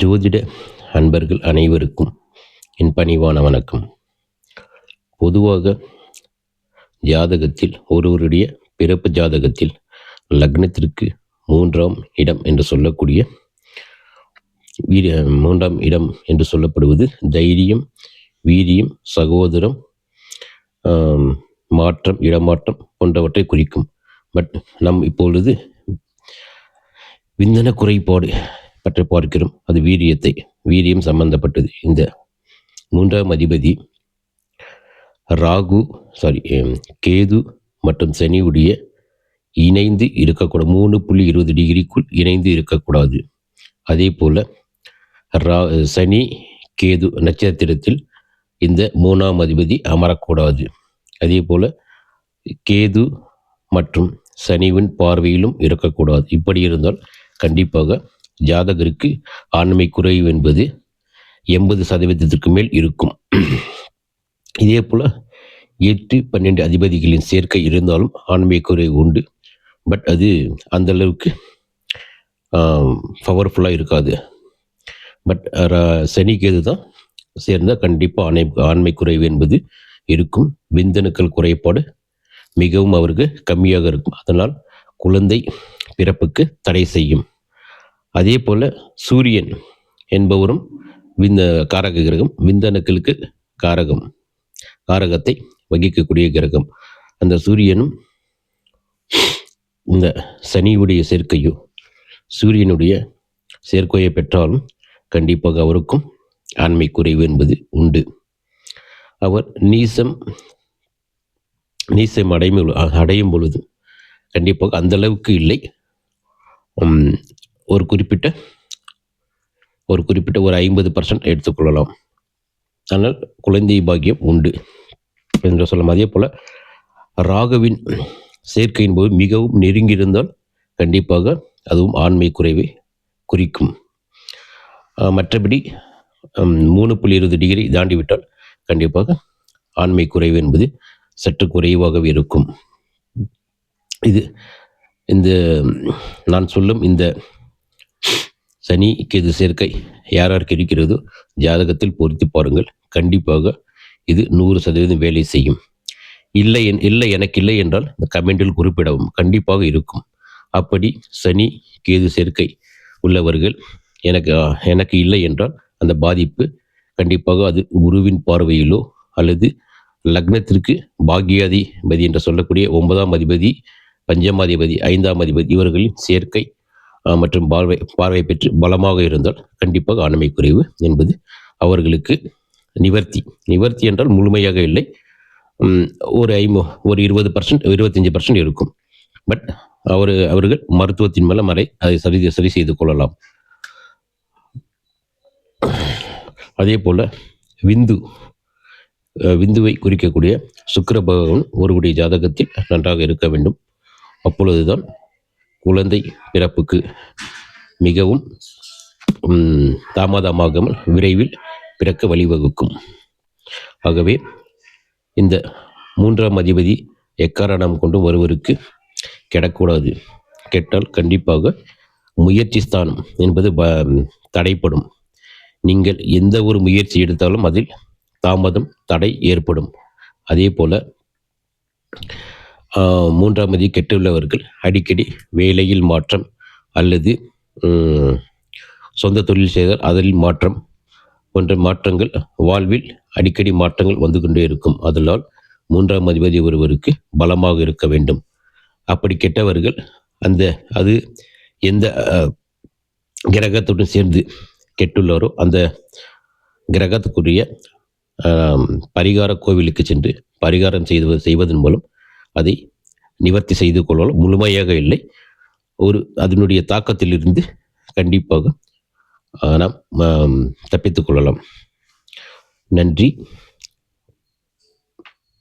ஜோதிட அன்பர்கள் அனைவருக்கும் என் பணிவான வணக்கம். பொதுவாக ஜாதகத்தில் ஒருவருடைய பிறப்பு ஜாதகத்தில் லக்னத்திற்கு மூன்றாம் இடம் என்று சொல்லக்கூடிய வீர மூன்றாம் இடம் என்று சொல்லப்படுவது தைரியம் வீரியம் சகோதரம் மாற்றம் இடமாற்றம் போன்றவற்றை குறிக்கும். பட் நம் இப்பொழுது விந்தன குறைபாடு கற்று பார்க்கிறோம் அது வீரியத்தை வீரியம் சம்பந்தப்பட்டது. இந்த மூன்றாம் அதிபதி ராகு சாரி கேது மற்றும் சனியுடைய இணைந்து இருக்கக்கூடாது. மூணு புள்ளி இருபது டிகிரிக்குள் இணைந்து இருக்கக்கூடாது. அதே போல் ரா சனி கேது நட்சத்திரத்தில் இந்த மூணாம் அதிபதி அமரக்கூடாது. அதே போல் கேது மற்றும் சனிவின் பார்வையிலும் இருக்கக்கூடாது. இப்படி இருந்தால் கண்டிப்பாக ஜாதகருக்கு ஆண்மை குறைவு என்பது எண்பது சதவீதத்திற்கு மேல் இருக்கும். இதே போல் எட்டு பன்னெண்டு அதிபதிகளின் சேர்க்கை இருந்தாலும் ஆண்மை குறைவு உண்டு. பட் அது அந்த அளவுக்கு பவர்ஃபுல்லாக இருக்காது. பட் சனிக்கேது தான் சேர்ந்தால் கண்டிப்பாக ஆணை ஆண்மை குறைவு என்பது இருக்கும். விந்தணுக்கள் குறைபாடு மிகவும் அவருக்கு கம்மியாக இருக்கும். அதனால் குழந்தை பிறப்புக்கு தடை செய்யும். அதே போல் சூரியன் என்பவரும் விந்த காரக கிரகம் விந்தணுக்களுக்கு காரகம் காரகத்தை வகிக்கக்கூடிய கிரகம். அந்த சூரியனும் இந்த சனியுடைய சேர்க்கையோ சூரியனுடைய சேர்க்கையை பெற்றாலும் கண்டிப்பாக அவருக்கும் ஆண்மை குறைவு என்பது உண்டு. அவர் நீசம் நீசம் அடையும் அடையும் பொழுது கண்டிப்பாக அந்த அளவுக்கு இல்லை. ஒரு குறிப்பிட்ட ஒரு குறிப்பிட்ட ஒரு ஐம்பது பர்சன்ட் எடுத்துக்கொள்ளலாம். ஆனால் குழந்தை பாக்கியம் உண்டு என்று சொல்லலாம். அதே போல் ராகவின் சேர்க்கையின் போது மிகவும் நெருங்கியிருந்தால் கண்டிப்பாக அதுவும் ஆண்மை குறைவை குறிக்கும். மற்றபடி மூணு புள்ளி இருபது டிகிரி தாண்டிவிட்டால் கண்டிப்பாக ஆண்மை குறைவு என்பது சற்று குறைவாகவே இருக்கும். இது இந்த நான் சொல்லும் இந்த சனி கேது சேர்க்கை யார் யாருக்கு இருக்கிறதோ ஜாதகத்தில் பொருத்தி பாருங்கள். கண்டிப்பாக இது நூறு சதவீதம் வேலை செய்யும். இல்லை என் இல்லை எனக்கு இல்லை என்றால் இந்த கமெண்டில் குறிப்பிடவும் கண்டிப்பாக இருக்கும். அப்படி சனி கேது சேர்க்கை உள்ளவர்கள் எனக்கு எனக்கு இல்லை என்றால் அந்த பாதிப்பு கண்டிப்பாக அது குருவின் பார்வையிலோ அல்லது லக்னத்திற்கு பாக்யாதிபதி என்று சொல்லக்கூடிய ஒன்பதாம் அதிபதி பஞ்சமாதிபதி ஐந்தாம் அதிபதி இவர்களின் சேர்க்கை மற்றும் பார்வை பார்வை பெற்று பலமாக இருந்தால் கண்டிப்பாக ஆண்மை குறைவு என்பது அவர்களுக்கு நிவர்த்தி. நிவர்த்தி என்றால் முழுமையாக இல்லை. ஒரு ஐம்பது ஒரு இருபது பர்சன்ட் இருபத்தஞ்சி பர்சன்ட் இருக்கும். பட் அவர் அவர்கள் மருத்துவத்தின் மூலம் அதை அதை சரி சரி செய்து கொள்ளலாம். அதே போல் விந்து விந்துவை குறிக்கக்கூடிய சுக்கர பகவான் ஒருவருடைய ஜாதகத்தில் நன்றாக இருக்க வேண்டும். அப்பொழுதுதான் குழந்தை பிறப்புக்கு மிகவும் தாமதமாகாமல் விரைவில் பிறக்க வழிவகுக்கும். ஆகவே இந்த மூன்றாம் அதிபதி எக்காரணம் கொண்டும் ஒருவருக்கு கெடக்கூடாது. கெட்டால் கண்டிப்பாக முயற்சி ஸ்தானம் என்பது ப- தடைப்படும். நீங்கள் எந்த ஒரு முயற்சி எடுத்தாலும் அதில் தாமதம் தடை ஏற்படும். அதே போல மூன்றாம் மதி கெட்டுள்ளவர்கள் அடிக்கடி வேலையில் மாற்றம் அல்லது சொந்த தொழில் செய்தால் அதில் மாற்றம் போன்ற மாற்றங்கள் வாழ்வில் அடிக்கடி மாற்றங்கள் வந்து கொண்டே இருக்கும். அதனால் மூன்றாம் அதிபதி ஒருவருக்கு பலமாக இருக்க வேண்டும். அப்படி கெட்டவர்கள் அந்த அது எந்த கிரகத்துடன் சேர்ந்து கெட்டுள்ளாரோ அந்த கிரகத்துக்குரிய பரிகார கோவிலுக்கு சென்று பரிகாரம் செய்து செய்வதன் மூலம் அதை நிவர்த்தி செய்து கொள்ளலாம் முழுமையாக இல்லை. ஒரு அதனுடைய தாக்கத்திலிருந்து கண்டிப்பாக நாம் தப்பித்துக் கொள்ளலாம். நன்றி.